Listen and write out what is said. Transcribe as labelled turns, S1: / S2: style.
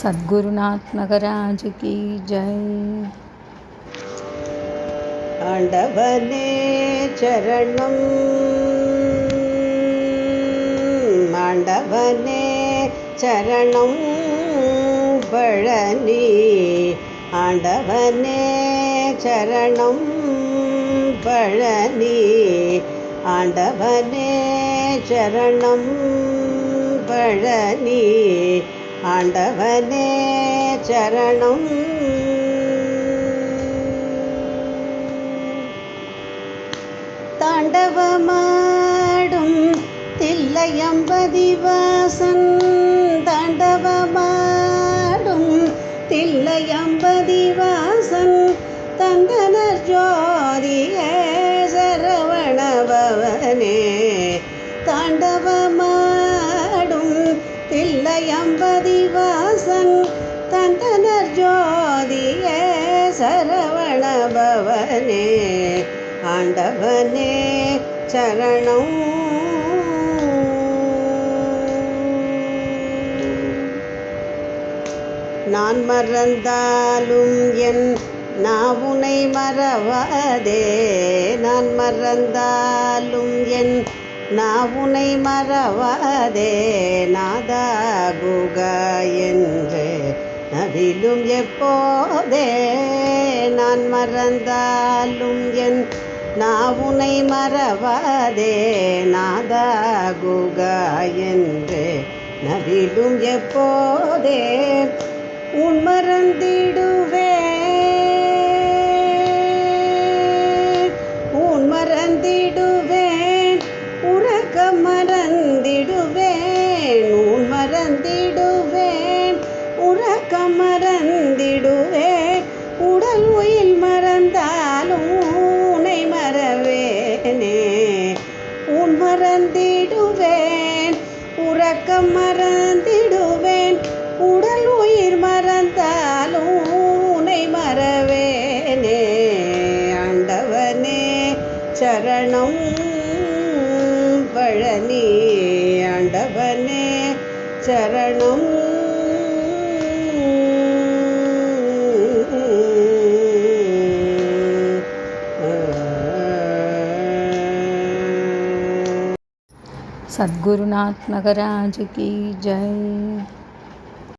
S1: சத்குருநாத் மகராஜ் கி ஜெய்.
S2: ஆண்டவனே சரணம். ஆண்டவனே சரணம். பழனி. ஆண்டவனே சரணம். பழனி. ஆண்டவனே சரணம். பழனி. ஆண்டவனே சரணம். தாண்டவமாடும் தில்லையம்பதிவாசன் தாண்டவமாடும் தில்லையம்பதிவாசன் தந்தனர் ஜோதிய சரவணபவனே. தாண்டவ தில்லையம்பதிவாசன் தந்தனர் ஜோதிய சரவண பவனே ஆண்டவனே சரணம். நான் மறந்தாலும் என் நான் உனை மறவாதே நான் மறந்தாலும் என் நான் உனை மறவாதே நாதா குகா என்று. அதிலும் எப்போதே நான் மறந்தாலும் என் நான் உனை மறவாதே நாதா குகா என்று. நதிலும் எப்போதே உன் மறந்திடுவே உறக்க உடல் உயில் மறந்தாலும் உன்னை மறவேனே. உன் மறந்திடுவேன். உறக்கம் மறந்திடுவேன்
S1: சத்குருநாத் மகராஜ் கி ஜெய்